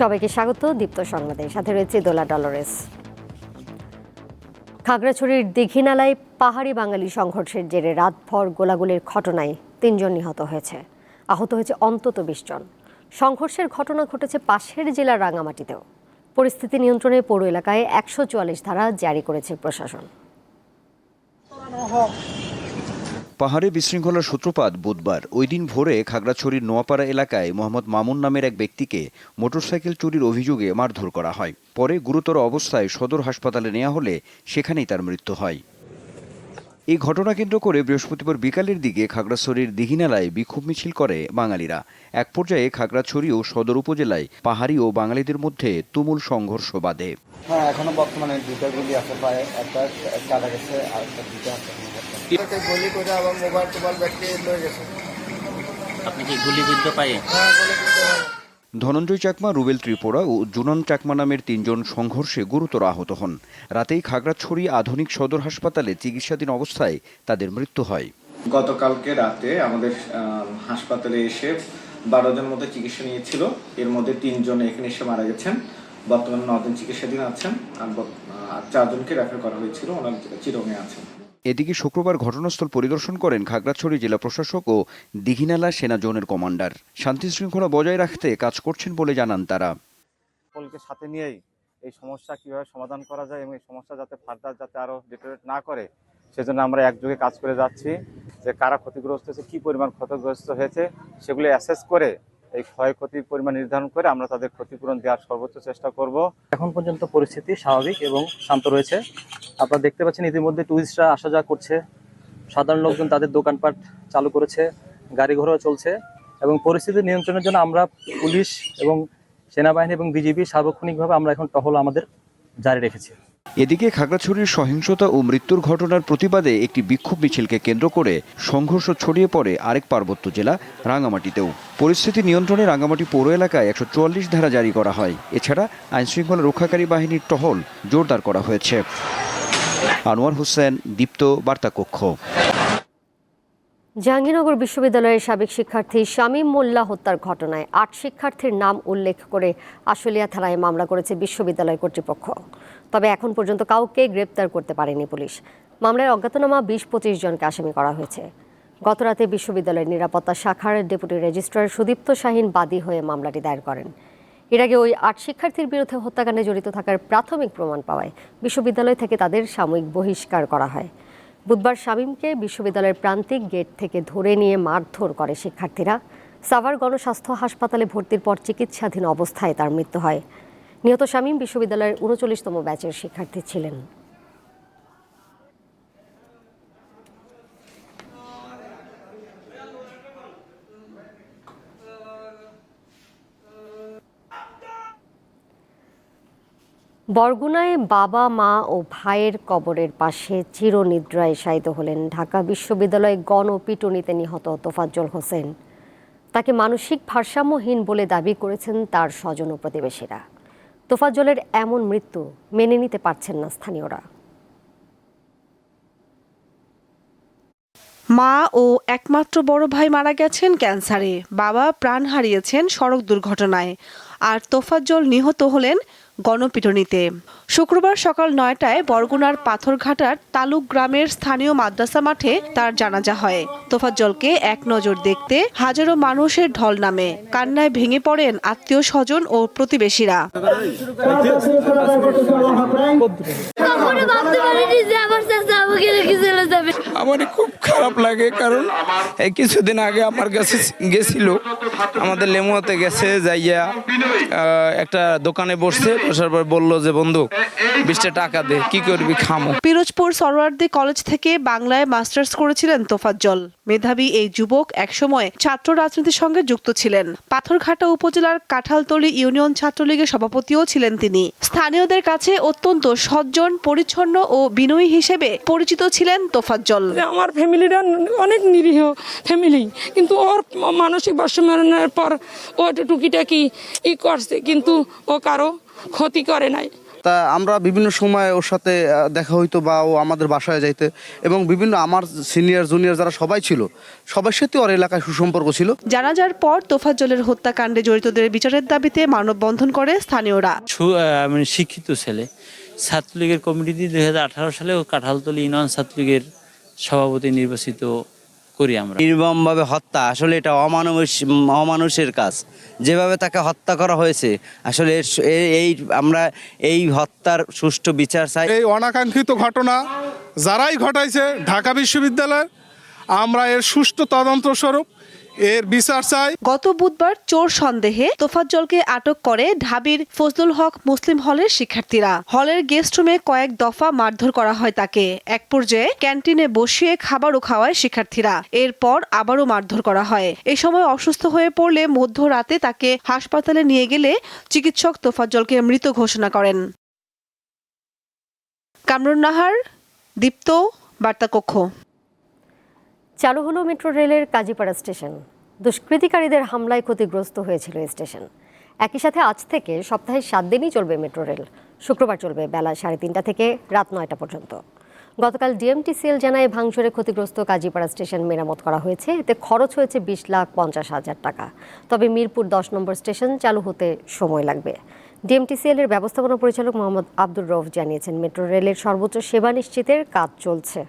সবাইকে স্বাগত, দীপ্ত সংবাদে সাথে রয়েছে দোলা ডলরেস। খাগড়াছড়ির দীঘিনালায় পাহাড়ি বাঙালি সংঘর্ষের জেরে রাতভর গোলাগুলির ঘটনায় তিনজন নিহত হয়েছে। আহত হয়েছে অন্তত বিশ জন। সংঘর্ষের ঘটনা ঘটেছে পাশের জেলার রাঙামাটিতেও। পরিস্থিতি নিয়ন্ত্রণে পৌর এলাকায় একশো চুয়াল্লিশ ধারা জারি করেছে প্রশাসন। পাহাড়ে বিশৃঙ্খলার সূত্রপাত বুধবার। ওই দিন ভোরে খাগড়াছড়ির নোয়াপাড়া এলাকায় মোহাম্মদ মামুন নামের এক ব্যক্তিকে মোটরসাইকেল চুরির অভিযোগে মারধর করা হয়। পরে গুরুতর অবস্থায় সদর হাসপাতালে নেওয়া হলে সেখানেই তার মৃত্যু হয়। এই ঘটনা কেন্দ্র করে বৃহস্পতিবার বিকালের দিকে খাগড়াছড়ির দিঘিনালায় বিক্ষোভ মিছিল করে বাঙালিরা। এক পর্যায়ে খাগড়াছড়ি ও সদর উপজেলায় পাহাড়ি ও বাঙালিদের মধ্যে তুমুল সংঘর্ষ বাধে। হ্যাঁ এখনও বর্তমানে দুইটা গুলি আছে পায়ে একটা কাটা গেছে আর একটা দুইটা আছে। এটাকে গুলি করে আবার মোবাইল টোবাইল ব্যাগকে লয়ে গেছে। আপনি কি গুলিবিদ্ধ পায়ে? হ্যাঁ ধনঞ্জয় চাকমা রুবেল ত্রিপুরা ও জুনন চাকমা নামের তিনজন সংঘর্ষে গুরুতর আহত হন। রাতেই খাগড়াছড়ি আধুনিক সদর হাসপাতালে চিকিৎসাধীন অবস্থায় তাদের মৃত্যু হয়। গতকালকে রাতে আমাদের হাসপাতালে এসে বারো জন মতো চিকিৎসা নিয়েছিল। এর মধ্যে তিনজন এখানে এসে মারা গেছেন। বর্তমানে নজন চিকিৎসাধীন আছেন। আর চারজনকে রেফার করা হয়েছিল। ওনার চিরঙে আছেন। এদিকে শুক্রবার ঘটনাস্থল পরিদর্শন করেন খাগড়াছড়ি জেলা প্রশাসক ও দিঘিনালা সেনা জোনের কমান্ডার। শান্তি শৃঙ্খলা বজায় রাখতে কাজ করছেন বলে জানান তারা। সকলকে সাথে নিয়েই এই সমস্যা কীভাবে সমাধান করা যায় এবং এই সমস্যা যাতে ফার্দার যাতে আরও ডিটোরেট না করে, সেজন্য আমরা একযোগে কাজ করে যাচ্ছি যে কারা ক্ষতিগ্রস্ত হয়েছে, কি পরিমাণ ক্ষতিগ্রস্ত হয়েছে, সেগুলো অ্যাসেস করে এই ক্ষয়ক্ষতির পরিমাণ নির্ধারণ করে আমরা তাদের ক্ষতিপূরণ দেওয়ার সর্বোচ্চ চেষ্টা করব। এখন পর্যন্ত পরিস্থিতি স্বাভাবিক এবং শান্ত রয়েছে। আপনারা দেখতে পাচ্ছেন ইতিমধ্যে টুরিস্টরা আসা যাওয়া করছে। সাধারণ লোকজন তাদের দোকানপাট চালু করেছে গাড়ি ঘোড়াও চলছে এবং পরিস্থিতি নিয়ন্ত্রণের জন্য আমরা পুলিশ এবং সেনাবাহিনী এবং বিজিবি সার্বক্ষণিকভাবে আমরা এখন টহল আমাদের জারি রেখেছি। এদিকে খাগড়াছড়ির সহিংসতা ও মৃত্যুর ঘটনার প্রতিবাদে একটি বিক্ষোভ মিছিলকে কেন্দ্র করে সংঘর্ষ ছড়িয়ে পড়ে আরেক পার্বত্য জেলা রাঙামাটিতেও পরিস্থিতি নিয়ন্ত্রণে রাঙামাটি পৌর এলাকায় একশো চুয়াল্লিশ ধারা জারি করা হয়। এছাড়া আইনশৃঙ্খলা রক্ষাকারী বাহিনীর টহল জোরদার করা হয়েছে। আনোয়ার হোসেন, দীপ্ত বার্তা কক্ষ জাহাঙ্গীরনগর বিশ্ববিদ্যালয়ের সাবেক শিক্ষার্থী শামীম মোল্লা হত্যার ঘটনায় আট শিক্ষার্থীর নাম উল্লেখ করে আশুলিয়া থানায় মামলা করেছে বিশ্ববিদ্যালয় কর্তৃপক্ষ। তবে এখন পর্যন্ত কাউকে গ্রেপ্তার করতে পারেনি পুলিশ। মামলায় অজ্ঞাতনামা বিশ পঁচিশ জনকে আসামি করা হয়েছে। গতরাতে বিশ্ববিদ্যালয়ের নিরাপত্তা শাখার ডেপুটি রেজিস্ট্রার সুদীপ্ত শাহিন বাদী হয়ে মামলাটি দায়ের করেন। এর আগে ওই আট শিক্ষার্থীর বিরুদ্ধে হত্যাকাণ্ডে জড়িত থাকার প্রাথমিক প্রমাণ পাওয়ায় বিশ্ববিদ্যালয় থেকে তাদের সাময়িক বহিষ্কার করা হয়। বুধবার শামীমকে বিশ্ববিদ্যালয়ের প্রান্তিক গেট থেকে ধরে নিয়ে মারধর করে শিক্ষার্থীরা। সাভার গণস্বাস্থ্য হাসপাতালে ভর্তির পর চিকিৎসাধীন অবস্থায় তার মৃত্যু হয়। নিহত শামীম বিশ্ববিদ্যালয়ের উনচল্লিশতম ব্যাচের শিক্ষার্থী ছিলেন। বরগুনায় বাবা, মা ও ভাইয়ের কবরের পাশে চিরনিদ্রায় শায়িত হলেন ঢাকা বিশ্ববিদ্যালয় গণপিটুনিতে নিহত তোফাজ্জল হোসেন। তাকে মানসিক ভারসাম্যহীন বলে দাবি করেছেন তার স্বজন ও প্রতিবেশীরা। তোফাজ্জলের এমন মৃত্যু মেনে নিতে পারছেন না স্থানীয়রা। মা ও একমাত্র বড় ভাই মারা গেছেন ক্যান্সারে। বাবা প্রাণ হারিয়েছেন সড়ক দুর্ঘটনায়। আর তোফাজ্জল নিহত হলেন গণপিটুনিতে। শুক্রবার সকাল নয়টায় বরগুনার পাথরঘাটার তালুক গ্রামের স্থানীয় মাদ্রাসা মাঠে তার জানাজা হয়। তোফাজ্জলকে এক নজর দেখতে হাজারো মানুষের ঢল নামে। কান্নায় ভেঙে পড়েন আত্মীয় স্বজন ও প্রতিবেশীরা। আমার খুব খারাপ লাগে কারণ কিছুদিন আগে আমার কাছে গেছিল। আমাদের লেমুয়াতে গেছে, যাইয়া একটা দোকানে বসছে। বসার পর বলল যে বন্ধু বিশটা টাকা দে কি করবি খামো। পিরোজপুর সরওয়ার্দী কলেজ থেকে বাংলায় মাস্টার্স করেছিলেন তোফাজ্জল। মেধাবী এই যুবক একসময় ছাত্র রাজনীতির সঙ্গে যুক্ত ছিলেন। পাথরঘাটা উপজেলার কাঁঠালতলী ইউনিয়ন ছাত্রলীগের সভাপতিও ছিলেন তিনি। স্থানীয়দের কাছে অত্যন্ত সজ্জন পরিচ্ছন্ন ও বিনয়ী হিসেবে পরিচিত ছিলেন তোফাজ্জল। আমার ফ্যামিলিটা অনেক নিরীহ ফ্যামিলি কিন্তু ওর মানসিক ভারসাম্যের পর ও একটু টুকিটাকি ই করছে কিন্তু ও কারও ক্ষতি করে নাই। তা আমরা বিভিন্ন সময় ওর সাথে দেখা হইতো বা ও আমাদের বাসায় যাইতে এবং বিভিন্ন আমার সিনিয়র জুনিয়র যারা সবাই ছিল সবার সাথে ওর এলাকায় সুসম্পর্ক ছিল। জানা জানাজার পর তোফাজ্জলের হত্যাকাণ্ডে জড়িতদের বিচারের দাবিতে মানববন্ধন করে স্থানীয়রা। মানে শিক্ষিত ছেলে ছাত্রলীগের কমিটিতে দুই হাজার আঠারো সালে ও কাঁঠালতলি ইউনিয়ন ছাত্রলীগের সভাপতি নির্বাচিত করি আমরা। নির্মমভাবে হত্যা আসলে এটা অমানুষ অমানুষের কাজ। যেভাবে তাকে হত্যা করা হয়েছে আসলে এর এই আমরা এই হত্যার সুষ্ঠু বিচার চাই। এই অনাকাঙ্ক্ষিত ঘটনা যারাই ঘটাইছে ঢাকা বিশ্ববিদ্যালয় আমরা এর সুষ্ঠু তদন্ত স্বরূপ এর বিচার চাই। গত বুধবার চোর সন্দেহে তোফাজ্জলকে আটক করে ঢাবির ফজলুল হক মুসলিম হলের শিক্ষার্থীরা। হলের গেস্ট রুমে কয়েক দফা মারধর করা হয় তাকে। এক পর্যায়ে ক্যান্টিনে বসিয়ে খাবারও খাওয়ায় শিক্ষার্থীরা। এরপর আবারও মারধর করা হয়। এ সময় অসুস্থ হয়ে পড়লে মধ্যরাতে তাকে হাসপাতালে নিয়ে গেলে চিকিৎসক তোফাজ্জলকে মৃত ঘোষণা করেন। কামরুন নাহার, দীপ্ত, বার্তাকক্ষ। চালু হলো মেট্রো রেলের কাজীপাড়া স্টেশন। দুষ্কৃতিকারীদের হামলায় ক্ষতিগ্রস্ত হয়েছিল স্টেশন। একই সাথে আজ থেকে সপ্তাহে সাত দিনই চলবে মেট্রো রেল। শুক্রবার চলবে বেলা সাড়ে তিনটা থেকে রাত নয়টা পর্যন্ত। গতকাল ডিএমটিসিএল জানায় ভাঙচুরে ক্ষতিগ্রস্ত কাজীপাড়া স্টেশন মেরামত করা হয়েছে। এতে খরচ হয়েছে বিশ লাখ পঞ্চাশ হাজার টাকা। তবে মিরপুর দশ নম্বর স্টেশন চালু হতে সময় লাগবে। ডিএমটিসিএল এর ব্যবস্থাপনা পরিচালক মোহাম্মদ আব্দুর রফ জানিয়েছেন, মেট্রো রেলের সর্বোচ্চ সেবা নিশ্চিতের কাজ চলছে।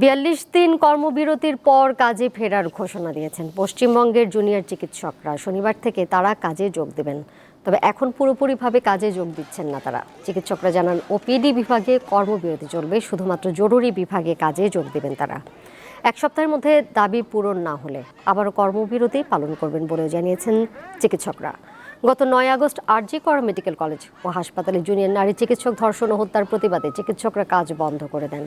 বিয়াল্লিশ দিন কর্মবিরতির পর কাজে ফেরার ঘোষণা দিয়েছেন। পশ্চিমবঙ্গের জুনিয়র চিকিৎসকরা শনিবার থেকে তারা কাজে যোগ দেবেন। তবে এখন পুরোপুরিভাবে কাজে যোগ দিচ্ছেন না তারা। চিকিৎসকরা জানান, ওপিডি বিভাগে কর্মবিরতি চলবে, শুধুমাত্র জরুরি বিভাগে কাজে যোগ দেবেন তারা। এক সপ্তাহের মধ্যে দাবি পূরণ না হলে আবারও কর্মবিরতি পালন করবেন বলেও জানিয়েছেন চিকিৎসকরা। গত নয় আগস্ট আরজি কর মেডিকেল কলেজ ও হাসপাতালে জুনিয়র নারী চিকিৎসক ধর্ষণ ও হত্যার প্রতিবাদে চিকিৎসকরা কাজ বন্ধ করে দেন।